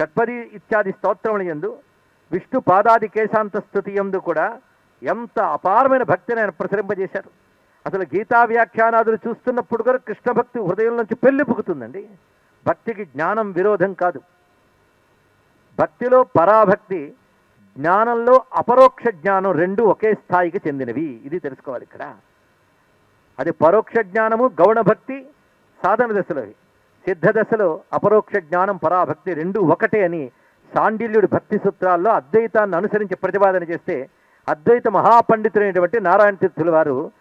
షట్పది ఇత్యాది స్తోత్రముల యందు విష్ణు పాదాది కేశాంత స్థుతి యందు కూడా ఎంత అపారమైన భక్తిని ఆయన ప్రసరింపజేశారు. అసలు గీతా వ్యాఖ్యానాదులు చూస్తున్నప్పుడు కూడా కృష్ణ భక్తి హృదయం నుంచి పెళ్ళిపుకుతుందండి భక్తికి జ్ఞానం విరోధం కాదు. భక్తిలో పరాభక్తి జ్ఞానంలో అపరోక్ష జ్ఞానం రెండు ఒకే స్థాయికి చెందినవి. ఇది తెలుసుకోవాలి ఇక్కడ. అది పరోక్ష జ్ఞానము గౌణ భక్తి సాధన దశలోవి సిద్ధ దశలో అపరోక్ష జ్ఞానం పరాభక్తి రెండు ఒకటే అని సాండిల్యుడి భక్తి సూత్రాల్లో అద్వైతాన్ని అనుసరించి ప్రతిపాదన చేస్తే అద్వైత మహాపండితులైనటువంటి నారాయణ తీర్థుల వారు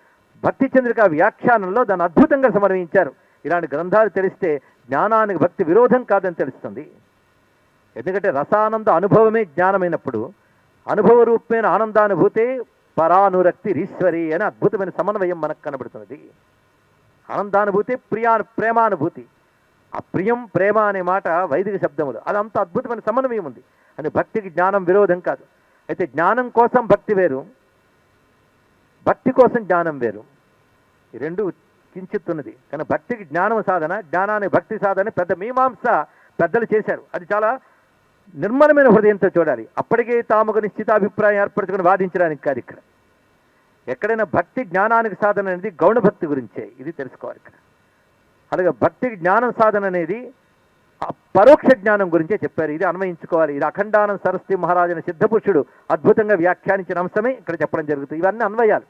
భక్తి చంద్రిక వ్యాఖ్యానంలో దాన్ని అద్భుతంగా సమన్వయించారు ఇలాంటి గ్రంథాలు తెలిస్తే జ్ఞానానికి భక్తి విరోధం కాదని తెలుస్తుంది. ఎందుకంటే రసానంద అనుభవమే జ్ఞానమైనప్పుడు అనుభవ రూపమైన ఆనందానుభూతే పరానురక్తి రీశ్వరి అనే అద్భుతమైన సమన్వయం మనకు కనబడుతున్నది. ఆనందానుభూతి ప్రియా ప్రేమానుభూతి. ఆ ప్రియం ప్రేమ అనే మాట వైదిక శబ్దములు. అది అంత అద్భుతమైన సమన్వయం ఉంది. అని భక్తికి జ్ఞానం విరోధం కాదు. అయితే జ్ఞానం కోసం భక్తి వేరు భక్తి కోసం జ్ఞానం వేరు. ఈ రెండు కించిత్తున్నది. కానీ భక్తికి జ్ఞానం సాధన జ్ఞానాన్ని భక్తి సాధన పెద్ద మీమాంస పెద్దలు చేశారు. అది చాలా నిర్మలమైన హృదయంతో చూడాలి. అప్పటికే తాము నిశ్చిత అభిప్రాయం ఏర్పరచుకుని వాదించడానికి కాదు ఇక్కడ. ఎక్కడైనా భక్తి జ్ఞానానికి సాధన అనేది గౌణ భక్తి గురించే. ఇది తెలుసుకోవాలి ఇక్కడ. అలాగే భక్తికి జ్ఞానం సాధన అనేది ఆ పరోక్ష జ్ఞానం గురించే చెప్పారు. ఇది అన్వయించుకోవాలి. ఇది అఖండానం సరస్వతి మహారాజుని సిద్ధపురుషుడు అద్భుతంగా వ్యాఖ్యానించిన అంశమే ఇక్కడ చెప్పడం జరుగుతుంది. ఇవన్నీ అన్వయాలు.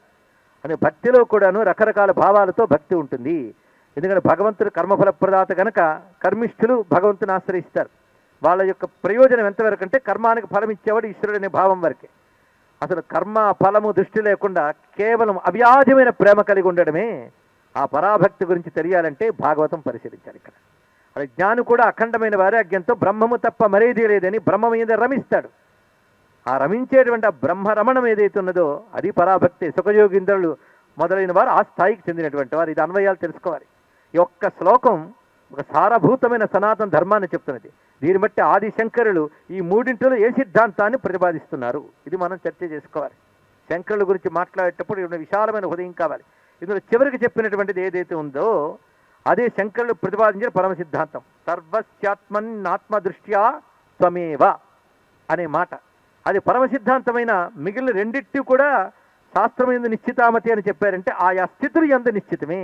అని భక్తిలో కూడాను రకరకాల భావాలతో భక్తి ఉంటుంది. ఎందుకంటే భగవంతుడు కర్మఫల ప్రదాత కనుక కర్మిష్ఠులు భగవంతుని ఆశ్రయిస్తారు. వాళ్ళ యొక్క ప్రయోజనం ఎంతవరకు అంటే కర్మానికి ఫలం ఇచ్చేవాడు ఈశ్వరుడు అనే భావం వరకే. అసలు కర్మ ఫలము దృష్టి లేకుండా కేవలం అవ్యాధమైన ప్రేమ కలిగి ఉండడమే ఆ పరాభక్తి గురించి తెలియాలంటే భాగవతం పరిశీలించాలి ఇక్కడ. అది జ్ఞాని కూడా అఖండమైన వైరాగ్యంతో బ్రహ్మము తప్ప మరేదీ లేదని బ్రహ్మ మీద రమిస్తాడు. ఆ రమించేటువంటి ఆ బ్రహ్మ రమణం ఏదైతే ఉన్నదో అది పరాభక్తి సుఖయోగింద్రులు మొదలైన వారు ఆ స్థాయికి చెందినటువంటి వారు. ఇది అన్వయాలు తెలుసుకోవాలి. ఈ ఒక్క శ్లోకం ఒక సారభూతమైన సనాతన ధర్మాన్ని చెప్తున్నది. దీన్ని బట్టి ఆది శంకరులు ఈ మూడింటిలో ఏ సిద్ధాంతాన్ని ప్రతిపాదిస్తున్నారు? ఇది మనం చర్చ చేసుకోవాలి. శంకరుల గురించి మాట్లాడేటప్పుడు విశాలమైన హృదయం కావాలి. ఇందులో చివరికి చెప్పినటువంటిది ఏదైతే ఉందో అదే శంకరుడు ప్రతిపాదించిన పరమ సిద్ధాంతం సర్వస్యాత్మన్నాత్మ దృష్ట్యా త్వమేవ అనే మాట. అది పరమ సిద్ధాంతమైన మిగిలిన రెండింటి కూడా శాస్త్రం ఎందు నిశ్చితామతి అని చెప్పారంటే ఆయా స్థితులు ఎంత నిశ్చితమే.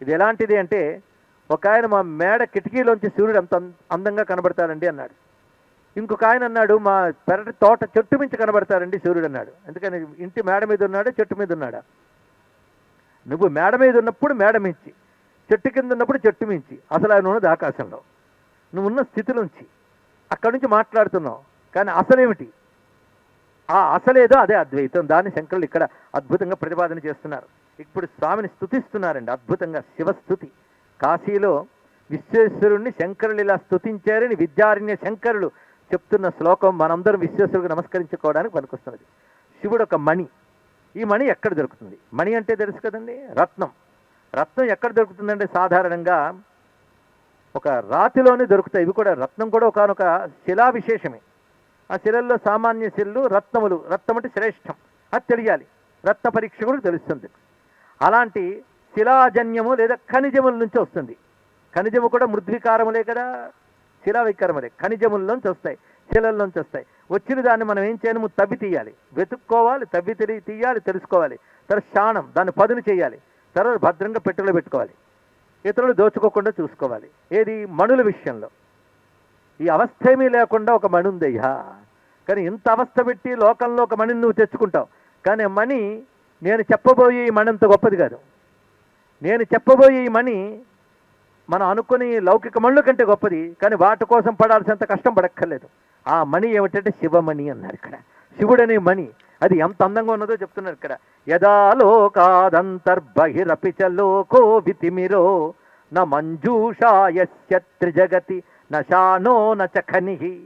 ఇది ఎలాంటిది అంటే ఒక ఆయన మా మేడ కిటికీలోంచి సూర్యుడు అంత అందంగా కనబడతాడండి అన్నాడు. ఇంకొక ఆయన అన్నాడు మా పెరటి తోట చెట్టు మించి కనబడతారండి సూర్యుడు అన్నాడు. ఎందుకని ఇంటి మేడ మీద ఉన్నాడా చెట్టు మీద ఉన్నాడా? నువ్వు మేడ మీద ఉన్నప్పుడు మేడ మించి చెట్టు కింద ఉన్నప్పుడు చెట్టు మించి అసలు ఆయన ఉన్నది ఆకాశంలో. నువ్వు ఉన్న స్థితిలోంచి అక్కడి నుంచి మాట్లాడుతున్నావు కానీ అసలేమిటి? ఆ అసలేదో అదే అద్వైతం. దాన్ని శంకరులు ఇక్కడ అద్భుతంగా ప్రతిపాదన చేస్తున్నారు. ఇప్పుడు స్వామిని స్తుతిస్తున్నారండి అద్భుతంగా శివస్థుతి కాశీలో విశ్వేశ్వరుణ్ణి శంకరులు ఇలా స్తుతించారని విద్యారణ్య శంకరులు చెప్తున్న శ్లోకం మనందరం విశ్వేశ్వరుడికి నమస్కరించుకోవడానికి పనికొస్తున్నది. శివుడు ఒక మణి. ఈ మణి ఎక్కడ దొరుకుతుంది? మణి అంటే తెలుసు కదండి? రత్నం. రత్నం ఎక్కడ దొరుకుతుందంటే సాధారణంగా ఒక రాతిలోనే దొరుకుతాయి. ఇవి కూడా రత్నం కూడా ఒకనొక శిలా విశేషమే ఆ శిలల్లో సామాన్య శిల్లు రత్నములు. రత్నం అంటే శ్రేష్టం. అది తెలియాలి. రత్న పరీక్ష కూడా తెలుస్తుంది. అలాంటి శిలాజన్యము లేదా ఖనిజముల నుంచి వస్తుంది. ఖనిజము కూడా మృద్వికారములే కదా. శిలా ఖనిజముల్లోంచి వస్తాయి శిలల్లోంచి వస్తాయి. వచ్చిన దాన్ని మనం ఏం చేయను? తవ్వి తీయాలి. వెతుక్కోవాలి తవ్వి తిరిగి తీయాలి తెలుసుకోవాలి. తర్వాత శానం దాన్ని పదును చేయాలి. తర్వాత భద్రంగా పెట్టెలో పెట్టుకోవాలి. ఇతరులు దోచుకోకుండా చూసుకోవాలి. ఏది? మణుల విషయంలో. ఈ అవస్థ ఏమీ లేకుండా ఒక మణి ఉందయ్యా కానీ ఇంత అవస్థ పెట్టి లోకంలో ఒక మణిని నువ్వు తెచ్చుకుంటావు. కానీ మణి నేను చెప్పబోయే ఈ మణి అంత గొప్పది కాదు. నేను చెప్పబోయే ఈ మణి మనం అనుకుని లౌకిక మణుల కంటే గొప్పది కానీ వాటి కోసం పడాల్సినంత కష్టం పడక్కర్లేదు. ఆ మణి ఏమిటంటే శివమణి అన్నారు ఇక్కడ. శివుడనే మణి. అది ఎంత అందంగా ఉన్నదో చెప్తున్నారు ఇక్కడ. యదా లోకాదంతర్బహిరపి లోకో వితిమిరో న మంజూషాయస్య త్రిజగతి నశానో శానో న చ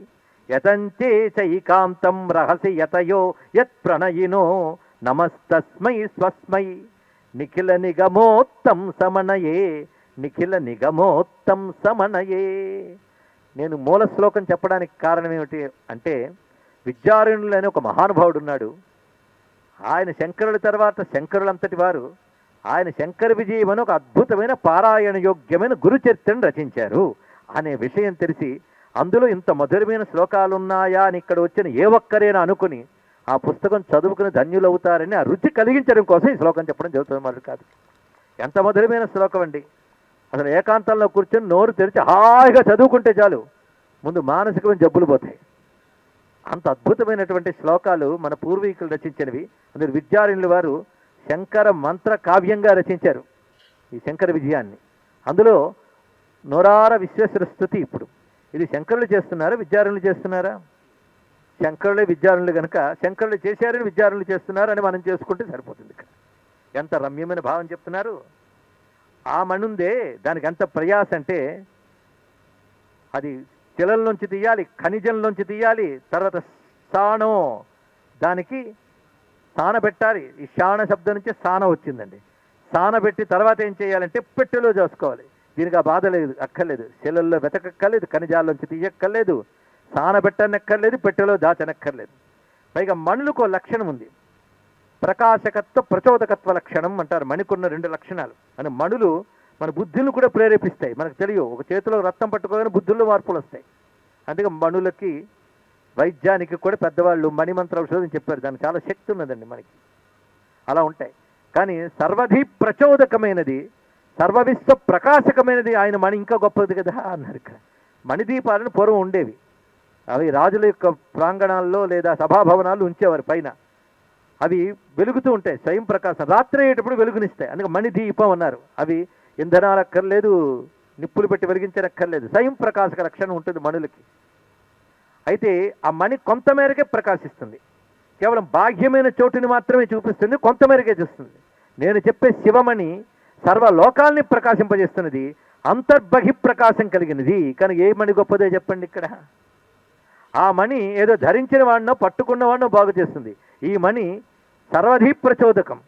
యతంతే చైకాంతం రహసి యతయో యత్ ప్రణయినో నమస్తస్మై స్వస్మై. నిఖిల నిగమోత్తం సమనయే. నిఖిల నిగమోత్తం సమనయే. నేను మూల శ్లోకం చెప్పడానికి కారణం ఏమిటి అంటే విద్యారణులు అనే ఒక మహానుభావుడు ఉన్నాడు ఆయన శంకరుల తర్వాత శంకరులంతటి వారు ఆయన శంకర విజయం అని ఒక అద్భుతమైన పారాయణ యోగ్యమైన గురు చరిత్రను రచించారు. అనే విషయం తెలిసి అందులో ఇంత మధురమైన శ్లోకాలు ఉన్నాయా అని ఇక్కడ వచ్చిన ఏ ఒక్కరేనా అనుకుని ఆ పుస్తకం చదువుకుని ధన్యులవుతారని ఆ రుచి కలిగించడం కోసం ఈ శ్లోకం చెప్పడం జరుగుతుంది మరి కాదు ఎంత మధురమైన శ్లోకం అండి. అసలు ఏకాంతంలో కూర్చొని నోరు తెరిచి హాయిగా చదువుకుంటే చాలు. ముందు మానసికమైన జబ్బులు పోతాయి. అంత అద్భుతమైనటువంటి శ్లోకాలు మన పూర్వీకులు రచించినవి. అందులో విద్యారణుల వారు శంకర మంత్ర కావ్యంగా రచించారు ఈ శంకర విజయాన్ని. అందులో నోరార విశ్వేశ్వర స్థుతి ఇప్పుడు. ఇది శంకరులు చేస్తున్నారా విద్యారణులు చేస్తున్నారా? శంకరులే విద్యారణులు కనుక శంకరులు చేశారని విద్యారణులు చేస్తున్నారు అని మనం చేసుకుంటే సరిపోతుంది ఇక్కడ. ఎంత రమ్యమైన భావం చెప్తున్నారు. ఆ మణుందే దానికి ఎంత ప్రయాస అంటే అది శిలల్లోంచి తీయాలి ఖనిజంలోంచి తీయాలి తర్వాత స్థానం. దానికి స్థాన పెట్టాలి. ఈ శాన శబ్దం నుంచి స్థానం వచ్చిందండి. స్థాన పెట్టి తర్వాత ఏం చేయాలంటే పెట్టెలో చేసుకోవాలి. దీనికి ఆ బాధ లేదు అక్కర్లేదు. శిలల్లో వెతకక్కర్లేదు ఖనిజాల్లోంచి తీయక్కర్లేదు. స్థాన పెట్టనక్కర్లేదు పెట్టెలో దాచనక్కర్లేదు. పైగా మణులకు లక్షణం ఉంది. ప్రకాశకత్వ ప్రచోదకత్వ లక్షణం అంటారు మణికున్న రెండు లక్షణాలు. అని మణులు మన బుద్ధులను కూడా ప్రేరేపిస్తాయి. మనకు తెలియదు. ఒక చేతిలో రక్తం పట్టుకోగానే బుద్ధుల్లో మార్పులు వస్తాయి. అందుకే మణులకి వైద్యానికి కూడా పెద్దవాళ్ళు మణిమంత్ర ఔషధం చెప్పారు. దానికి చాలా శక్తి ఉన్నదండి మనకి. అలా ఉంటాయి. కానీ సర్వధి ప్రచోదకమైనది సర్వవిశ్వ ప్రకాశకమైనది ఆయన మణి ఇంకా గొప్పది కదా అన్నారు ఇక్కడ. మణిదీపాలను పూర్వం ఉండేవి. అవి రాజుల యొక్క ప్రాంగణాల్లో లేదా సభాభవనాలు ఉంచేవారు పైన. అవి వెలుగుతూ ఉంటాయి స్వయం ప్రకాశం. రాత్రి అయ్యేటప్పుడు వెలుగునిస్తాయి. అందుకే మణిదీపం అన్నారు. అవి ఇంధనాలు అక్కర్లేదు నిప్పులు పెట్టి వెలిగించనక్కర్లేదు. స్వయం ప్రకాశక రక్షణ ఉంటుంది మణులకి. అయితే ఆ మణి కొంతమేరకే ప్రకాశిస్తుంది. కేవలం బాహ్యమైన చోటుని మాత్రమే చూపిస్తుంది కొంతమేరకే చూస్తుంది. నేను చెప్పే శివమణి సర్వలోకాల్ని ప్రకాశింపజేస్తున్నది అంతర్బహి ప్రకాశం కలిగినది. కానీ ఏ మణి గొప్పదో చెప్పండి ఇక్కడ. ఆ మణి ఏదో ధరించిన వాడినో పట్టుకున్న వాడినో బాగు చేస్తుంది. ఈ మణి సర్వధి ప్రచోదకం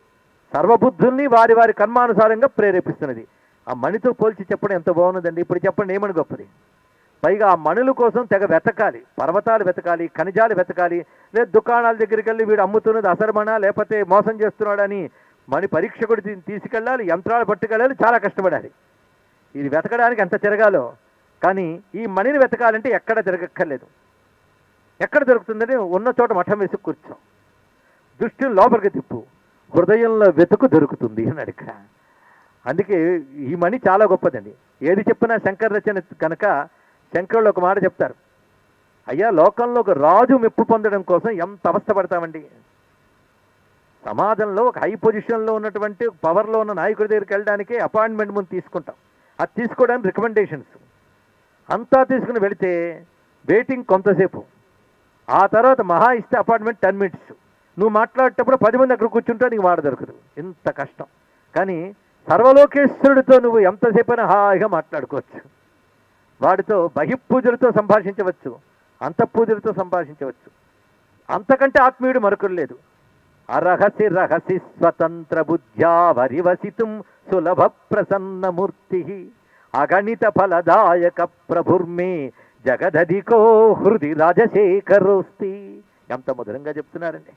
సర్వబుద్ధుల్ని వారి వారి కర్మానుసారంగా ప్రేరేపిస్తున్నది. ఆ మణితో పోల్చి చెప్పడం ఎంత బాగున్నదండి? ఇప్పుడు చెప్పండి ఏమని గొప్పది? పైగా ఆ మణుల కోసం తెగ వెతకాలి. పర్వతాలు వెతకాలి ఖనిజాలు వెతకాలి. లేదా దుకాణాల దగ్గరికి వెళ్ళి వీడు అమ్ముతున్నది అసరమణ లేకపోతే మోసం చేస్తున్నాడని మణి పరీక్షకుడు తీసుకెళ్ళాలి యంత్రాలు పట్టుకెళ్ళాలి చాలా కష్టపడాలి. ఇది వెతకడానికి ఎంత తిరగాలో. కానీ ఈ మణిని వెతకాలంటే ఎక్కడ తిరగక్కర్లేదు. ఎక్కడ దొరుకుతుందని ఉన్న చోట మఠం వేసి కూర్చోం. దృష్టి లోపలికి తిప్పు. హృదయంలో వెతుకు దొరుకుతుంది అని ఇక్కడ అందుకే ఈ మణి చాలా గొప్పదండి. ఏది చెప్పినా శంకర్ రచన కనుక శంకరులు ఒక మాట చెప్తారు. అయ్యా లోకంలో ఒక రాజు మెప్పు పొందడం కోసం ఎంత అవస్థపడతామండి? సమాజంలో ఒక హై పొజిషన్లో ఉన్నటువంటి పవర్లో ఉన్న నాయకుడి దగ్గరికి వెళ్ళడానికి అపాయింట్మెంట్ ముందు తీసుకుంటాం. అది తీసుకోవడానికి రికమెండేషన్స్ అంతా తీసుకుని వెళితే వెయిటింగ్ కొంతసేపు. ఆ తర్వాత మహా ఇస్తే అపార్ట్మెంట్ టెన్ మినిట్స్ నువ్వు మాట్లాడేటప్పుడు పది మంది అక్కడ కూర్చుంటే నీకు మాట దొరకదు. ఇంత కష్టం. కానీ సర్వలోకేశ్వరుడితో నువ్వు ఎంతసేపైనా హాయిగా మాట్లాడుకోవచ్చు. వాడితో బహిపూజలతో సంభాషించవచ్చు. అంతఃపూజలతో సంభాషించవచ్చు. అంతకంటే ఆత్మీయుడు మరొకరు లేదు. అరహసి రహసి స్వతంత్ర బుద్ధ్యా వరివసితుం సులభ ప్రసన్నమూర్తి. అగణిత ఫలదాయక ప్రభుర్మే జగదధికో హృది రాజశేఖరోస్తి. ఎంత మధురంగా చెప్తున్నారండి.